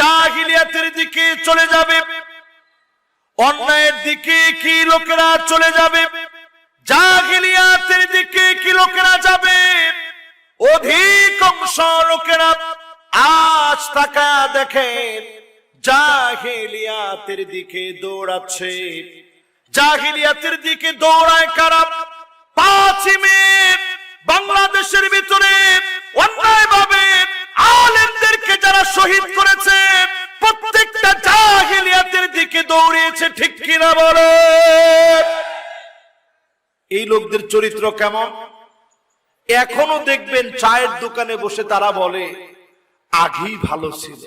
জাহিলিয়াতের দিকে চলে যাবে। অন্যায়ের দিকে কি লোকেরা চলে যাবে? জাহিলিয়াতের দিকে কি লোকেরা যাবে? লোকেরা আজ তাকা দেখেন জাহিলিয়াতের দিকে দৌড়াচ্ছে। জাহিলিয়াতের দিকে দৌড়ায় কারা? পাঁচিমে বাংলাদেশের ভিতরে অন্যায় ভাবে আলেমদেরকে যারা শহীদ করেছে, প্রত্যেকটা জাহিলিয়াতের দিকে দৌড়িয়েছে, ঠিক কিনা বলে? এই লোকদের চরিত্র কেমন? এখনও দেখবেন চায়ের দোকানে বসে তারা বলে, আগেই ভালো ছিল।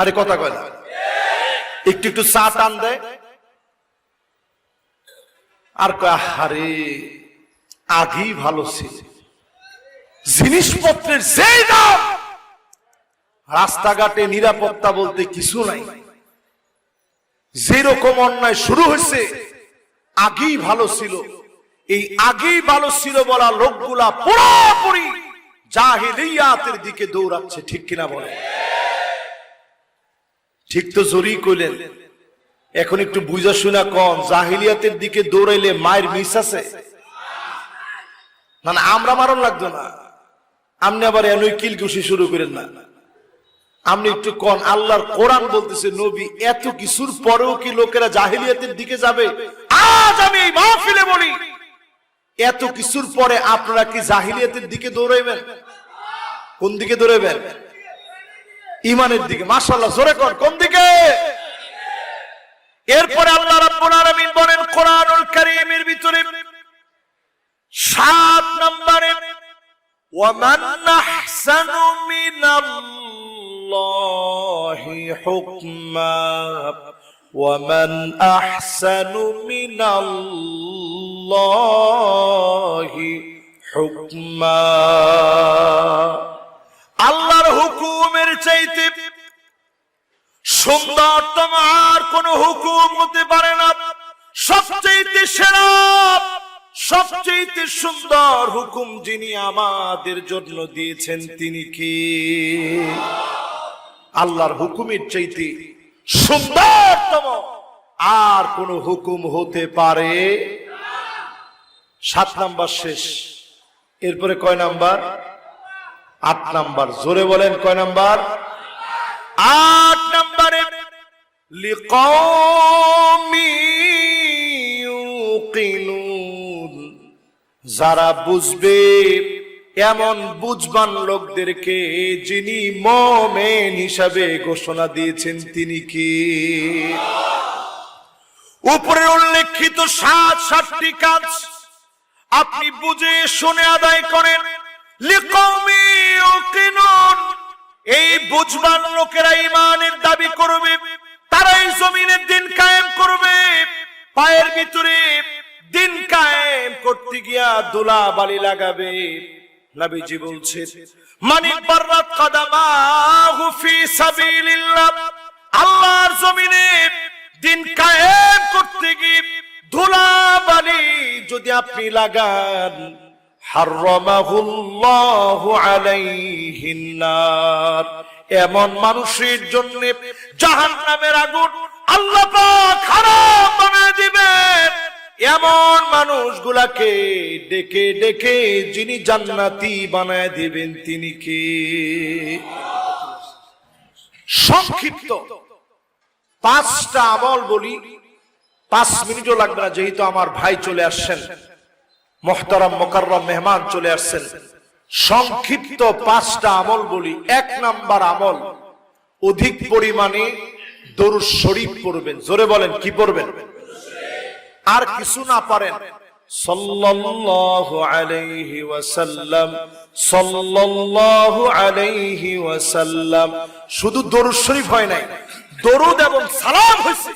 আরে, কথা কয় একটু একটু চা টান দেয় আর আরে আগেই ভালো ছিল। জিনিসপত্রের যেই দাম। রাস্তাঘাটে নিরাপত্তা বলতে কিছু নাই। যেরকম অন্যায় শুরু হয়েছে, আগেই ভালো ছিল। এই আগেই ভালো ছিল বলা লোকগুলা পুরোপুরি জাহিলিয়াতের দিকে দৌড়াচ্ছে, ঠিক কিনা বলে ঠিক তো জোরই কইলেন। এখন একটু বুঝা শোনা কম জাহিলিয়াতের দিকে দৌড়াইলে মায়ের মিস আছে? না, আমরা মারণ লাগতো না। আপনি আবার কিল ঘুষি শুরু করেন না। আপনি একটু কন, আল্লাহর কোরআন বলতেছে, নবী, এত কিছুর পরেও কি লোকেরা জাহিলিয়াতের দিকে যাবে? আজ আমি মাহফিলে বলি, এত কিছুর পরে আপনারা কি জাহিলিয়াতের দিকে দৌড়াইবেন? কোন দিকে দৌড়াইবেন? ইমানের দিকে। মাশাআল্লাহ, জোরে কর কোন দিকে? এরপরে আল্লাহ রাব্বুল আলামিন বলেন, কোরআনুল কারীমের ভিতরে সাত নম্বরে ومن أحسن من الله حكما ومن أحسن من الله حكما আল্লাহর হুকুমের চাইতে সুন্দরতম আর কোন হুকুম হতে পারে না সবচেয়ে সেরা সবচেয়ে সুন্দর হুকুম যিনি আমাদের জন্য দিয়েছেন, তিনি কি? আল্লাহর হুকুমের চাইতে সুন্দরতম আর কোন হুকুম হতে পারে? সাত নাম্বার শেষ। এরপরে কয় নাম্বার? আট নাম্বার। জোরে বলেন কয় নাম্বার? আট নাম্বারে লিকৌমি ইউকিনুন যারা বুঝবে, এমন বুঝবান লোকদেরকে যিনি মমেন হিসাবে ঘোষণা দিয়েছেন, তিনি কি? উপরে উল্লেখিত সাত, সাতটি কাজ আপনি বুঝে, শুনে আদায় করেন। এই বুঝবান লোকেরা ইমানের দাবি করবে, তারাই জমিনের দিন কায়েম করবে। পায়ের ভিতরে দিন করতে গিয়া দোলা বালি লাগাবে। নবীজি বলছেন মানিক বাররাত সাবিলিল্লাহ। আল্লাহর জমিনে দিন কায়েম করতে গিয়ে ধুলা বালি যদি আপনি লাগান, হাররামাহুল্লাহু আলাইহিন এমন মানুষের জন্য জাহান্নামের আগুন আল্লাহ পাক হারাম বানিয়ে দিবেন। এমন মানুষগুলাকে ডেকে ডেকে যিনি জান্নাতি বানায় দিবেন, তিনি কে? সংক্ষিপ্ত। পাঁচটা আমল বলি, পাঁচ মিনিটও লাগবে না, যেহেতু আমার ভাই চলে আসছেন। মোহতারাম মোকাররম মেহমান চলে আসছেন। সংক্ষিপ্ত পাঁচটা আমল বলি, এক নাম্বার আমল, অধিক পরিমাণে দরুদ শরীফ পড়বেন। জোরে বলেন, কি পড়বেন? আর কিছু না পারেন। সাল্লাল্লাহু আলাইহি ওয়াসাল্লাম সাল্লাল্লাহু আলাইহি ওয়াসাল্লাম। শুধু দরুদ শরীফ হয় নাই দরুদ এবং সালাম হয়েছে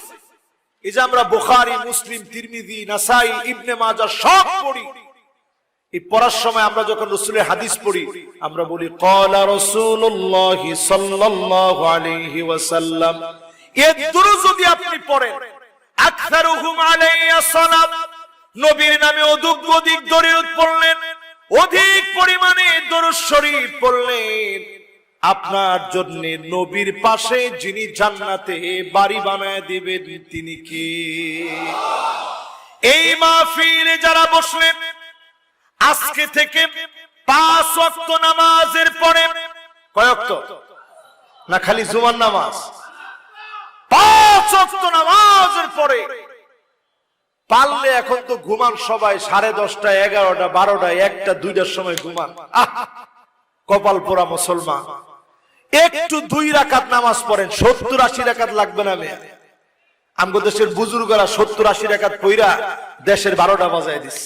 এই যে আমরা বুখারী মুসলিম তিরমিজি নাসাই ইবনে মাজাহ সব পড়ি। এই পড়ার সময় আমরা যখন রসুলের হাদিস পড়ি আমরা বলি কলা রসুল্লাহ সাল্লাল্লাহু আলাইহি ওয়াসাল্লাম। এর দরুদ যদি আপনি পড়েন আকসারুহুম আলাইয়া সালাম নবীর নামে অধিক দরুদ পড়লেন, অধিক পরিমাণে দরুদ শরীফ পড়লেন। আপনার জন্য নবীর পাশে যিনি জান্নাতে বাড়ি বানায় দিবেন, তিনি কি? এই মাহফিলে যারা বসলেন, আজকে থেকে পাঁচ ওয়াক্ত নামাজের পরে কয়ক্ত না, খালি জুমার নামাজ? পাঁচ পারলে এখন তো ঘুমান সবাই, সাড়ে দশটা, এগারোটা, বারোটা, একটা, দুইটার সময় ঘুমান। কপাল পোড়া মুসলমান। একটু দুই রাকাত নামাজ পড়েন, সত্তর আশি রাকাত লাগবে না মেয়ে। আমগো দেশের বুজুর্গরা সত্তর আশি রাকাত পইরা দেশের বারোটা বাজায় দিস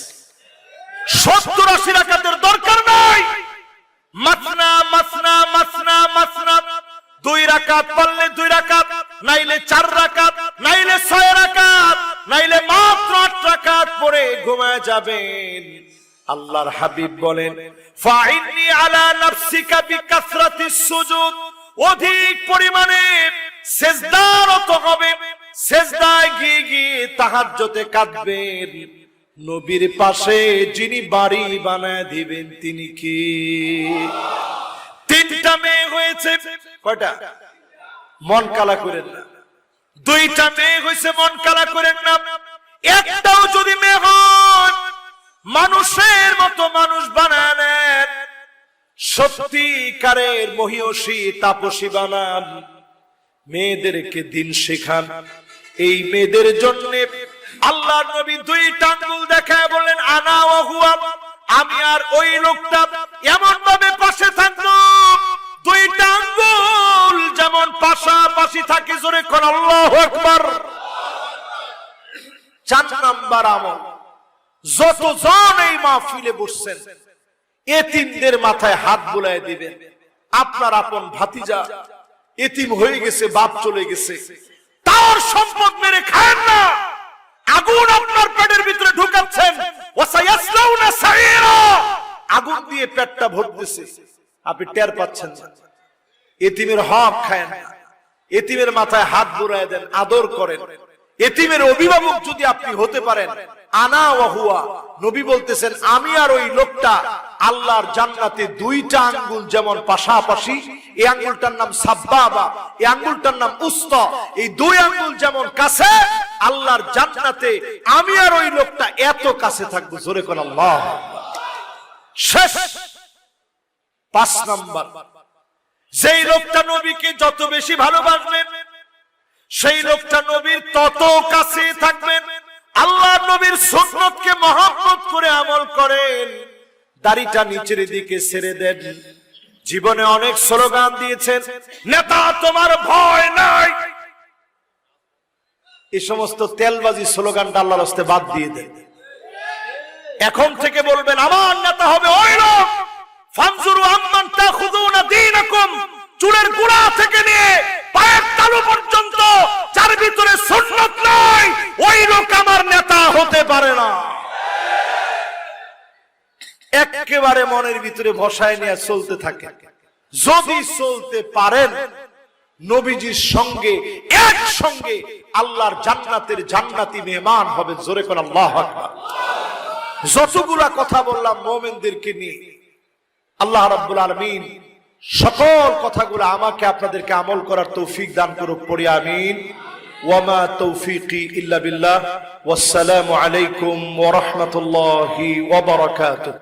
সত্তর আশি রাকাতের দরকার নাই। মাসনা মাসনা মাসনা মাসনা। দুই রাকাত পারলে দুই রাকাত, নাইলে চার রাকাত, নাইলে ছয় রাকাত, নাইলে মাত্র আট রাকাত পরে ঘুমায় যাবেন। আল্লাহর হাবিব বলেন, ফাইন্নি আলা নাফসিকা বিকাসরাতিস সুজুদ। অধিক পরিমাণে সেজদারত হবে, সেজদায় গিয়ে গিয়ে তাহাজ্জুদে কাঁদবেন। নবীর পাশে যিনি বাড়ি বানায় দিবেন, তিনি কি? তিনটা মেয়ে হয়েছে। কয়টা? মন কালা করেন না। দুইটা মেয়ে হয়েছে মন কালা করেন না। একটাও যদি মেয়ে হন, মানুষের মতো মানুষ বানায় নেন। সত্যিকারের মহিষী তাপসী বানান। মেয়েদেরকে দিন শেখান। এই মেয়েদের জন্য আল্লাহ নবী দুই টাঙ্গুল দেখায় বললেন, আনা ও হুয়া, আমি আর ওই লোকটা এমন ভাবে কোন আল্লাহ একবার চার নাম্বার আমল। যতজন এই মাহফিলে বসছেন, এতিমদের মাথায় হাত বুলাই দিবেন। আপনার আপন ভাতিজা এতিম হয়ে গেছে, বাপ চলে গেছে। তার সম্পদ মেরে খায়েন না। আগুন আপনার পেটের ভিতরে ঢুকাচ্ছেন। আগুন দিয়ে পেটটা ভরতেছে। আপনি টের পাচ্ছেন এতিমের হক খায় না। এতিমের মাথায় হাত বুড়ায় দেন, আদর করেন। এতিমের অভিভাবক যদি আপনি হতে পারেন, আনা ওয়াহুয়া নবী বলতেছেন, আমি আর ওই লোকটা আল্লাহর জান্নাতে দুইটা আঙ্গুল যেমন পাশাপাশি, এই আঙ্গুলটার নাম সাব্বাবা, এই আঙ্গুলটার নাম উস্ত, এই দুই আঙ্গুল যেমন কাছে, আল্লাহর জান্নাতে আমি আর ওই লোকটা এত কাছে থাকব। জোরে কোন আল্লাহ। শেষ। পাঁচ নাম্বার। যেই লোকটা নবীকে যত বেশি ভালোবাসবেন সেই লোকটা নবীর তত কাছে থাকবেন আল্লাহ নবীর সুন্নতকে মহব্বত করে আমল করেন। দাড়িটা নিচের দিকে ছেড়ে দেন। জীবনে অনেক স্লোগান দিয়েছেন, নেতা, তোমার ভয় নাই। এই সমস্ত তেলবাজি স্লোগানটা আল্লাহর হস্তে বাদ দিয়ে দেন। এখন থেকে বলবেন, আমার নেতা হবে ওই লোক। ফানজুরু আম্মান তাখুযুনা দীনাকুম। চুলের গোড়া থেকে নিয়ে পায়ের তালু পর্যন্ত, যার ভিতরে নাই, ওই লোক আমার নেতা হতে পারে না। একেবারে মনের ভিতরে বসায় নিয়ে চলতে থাকে। যদি চলতে পারেন, নবীজির সঙ্গে এক সঙ্গে আল্লাহর জান্নাতের জান্নাতি মেহমান হবে, জোরে কোন আল্লাহ যতগুলা কথা বললাম মোমেনদেরকে নিয়ে আল্লাহ রাব্বুল আলমিন সকল কথাগুলো আমাকে আপনাদেরকে আমল করার তৌফিক দান করুক, পড়ি, আমিন। ওয়ামা তৌফিকি ইল্লা বিল্লাহ। ওয়াসসালামু আলাইকুম ওয়া ওয়া বারাকাতুহু।